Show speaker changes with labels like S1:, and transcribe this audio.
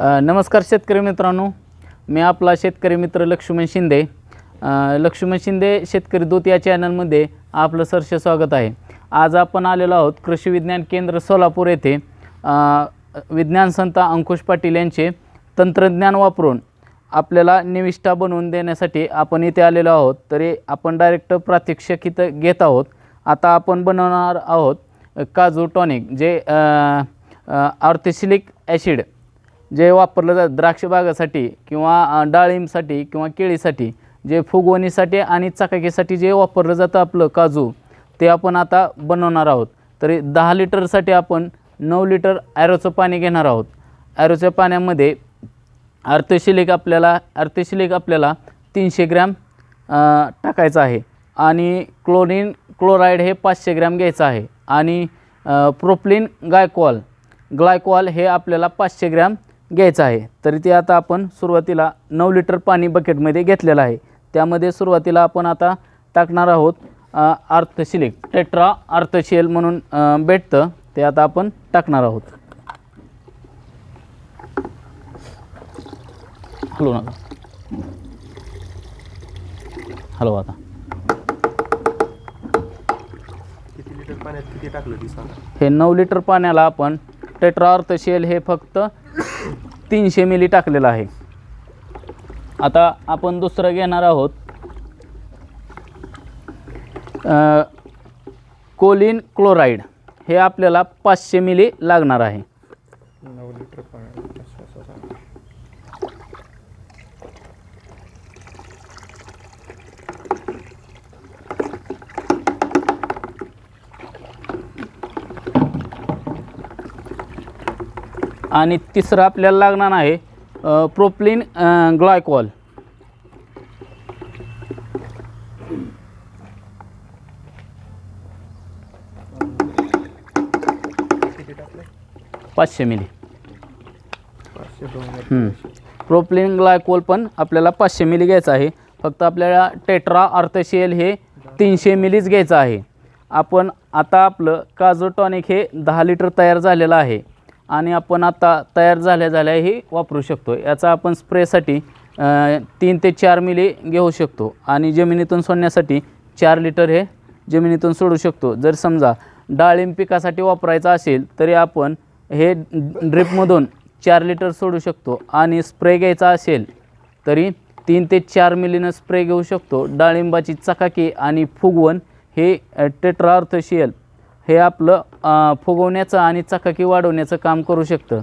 S1: नमस्कार शेतकरी मित्रांनो. मी आपला शेतकरी मित्र लक्ष्मण शिंदे. लक्ष्मण शिंदे शेतकरी दूत या चॅनलमध्ये आपलं सरसे स्वागत आहे. आज आपण आलेलो आहोत कृषी विज्ञान केंद्र सोलापूर येथे. विज्ञान संत अंकुश पाटील यांचे तंत्रज्ञान वापरून आपल्याला निविष्ठा बनवून देण्यासाठी आपण इथे आलेलो आहोत. तरी आपण डायरेक्ट प्रात्यक्षिक इथं घेत आहोत. आता आपण बनवणार आहोत काजू टॉनिक जे आर्थेसिलिक ॲसिड जे वापरलं जातं द्राक्ष बागासाठी किंवा डाळिंबसाठी किंवा केळीसाठी जे फुगवणीसाठी आणि चकाकीसाठी जे वापरलं जातं आपलं काजू ते आपण आता बनवणार आहोत. तरी दहा लिटरसाठी आपण नऊ लिटर ॲरोचं पाणी घेणार आहोत. ॲरोच्या पाण्यामध्ये अर्थशिलिक आपल्याला अर्थशिलिक आपल्याला तीनशे ग्रॅम टाकायचं आहे. आणि क्लोरीन क्लोराईड हे पाचशे ग्रॅम घ्यायचं आहे. आणि प्रोप्लिन गायकॉल ग्लायकॉल हे आपल्याला पाचशे ग्रॅम घ्यायचं आहे. तरी ते आता आपण सुरुवातीला नऊ लिटर पाणी बकेटमध्ये घेतलेलं आहे. त्यामध्ये सुरुवातीला आपण आता टाकणार आहोत अ, अर्थशिलिक टेट्रा अर्थशिल म्हणून भेटतं ते आता आपण टाकणार आहोत. हलवू नका. हलवा आता.
S2: किती लिटर पाण्यात किती टाकलं
S1: हे नऊ लिटर पाण्याला आपण टेट्रा अर्थशेल हे फक्त तीनशे मिली टाकलेलं आहे. आता आपण दुसरं घेणार आहोत. Choline chloride. हे आपल्याला पाचशे मिली लागणार आहे.
S2: नऊ लिटर
S1: आणि तिसरं आपल्याला लागणार आहे प्रोप्लिन ग्लायकॉल पाचशे मिली. प्रोप्लिन ग्लायकोल पण आपल्याला पाचशे मिली घ्यायचं आहे. फक्त आपल्याला टेट्रा अर्थशेल हे तीनशे मिलीच घ्यायचं आहे. आपण आता आपलं काजू टॉनिक हे दहा लिटर तयार झालेलं आहे. आणि आपण आता तयार झाल्या झाल्या हे वापरू शकतो. याचा आपण स्प्रेसाठी तीन ते चार मिली घेऊ शकतो. आणि जमिनीतून सोडण्यासाठी चार लिटर हे जमिनीतून सोडू शकतो. जर समजा डाळिंब पिकासाठी वापरायचं असेल तरी आपण हे ड्रिपमधून चार लिटर सोडू शकतो. आणि स्प्रे घ्यायचा असेल तरी तीन ते चार मिलीनं स्प्रे घेऊ शकतो. डाळिंबाची चकाकी आणि फुगवण हे टेट्रार्थशियल हे आपलं फुगवण्याचं आणि चकाकी वाढवण्याचं काम करू शकतं.